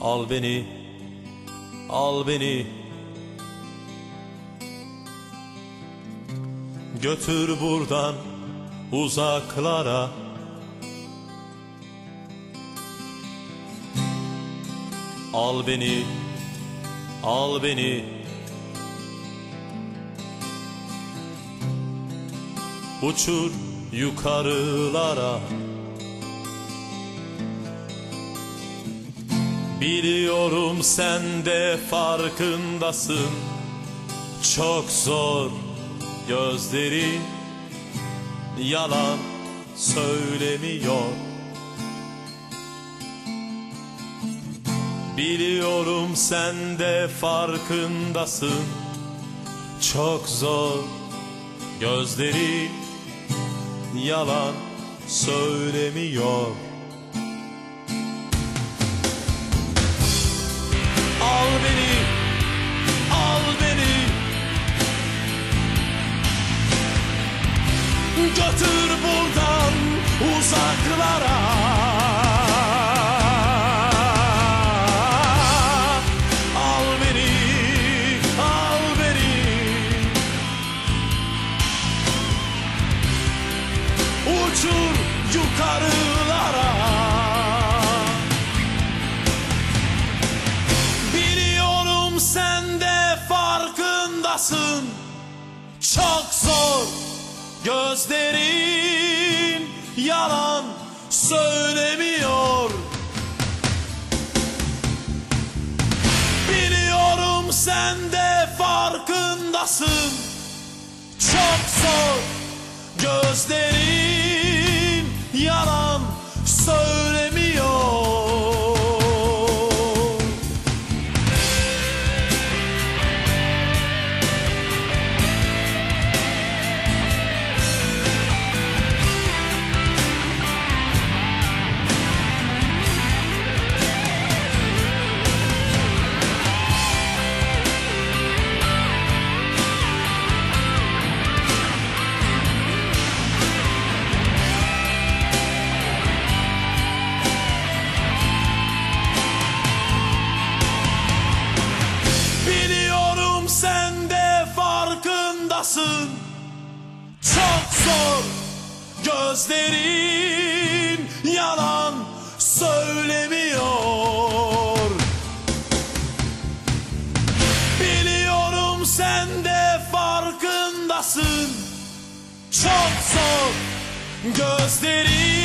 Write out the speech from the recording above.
Al beni, al beni. Götür buradan uzaklara. Al beni, al beni. Uçur yukarılara Biliyorum sen de farkındasın. Çok zor gözlerin Yalan söylemiyor. Biliyorum sen de farkındasın. Çok zor gözlerin Yalan söylemiyor Götür buradan uzaklara. Al beni, al beni. Uçur yukarılara. Biliyorum sen de farkındasın. Çok Gözlerin yalan söylemiyor. Biliyorum sen de farkındasın farkındasın Çok zor. Gözlerin yalan söylemiyor. Biliyorum sen de farkındasın. Çok zor. Gözlerin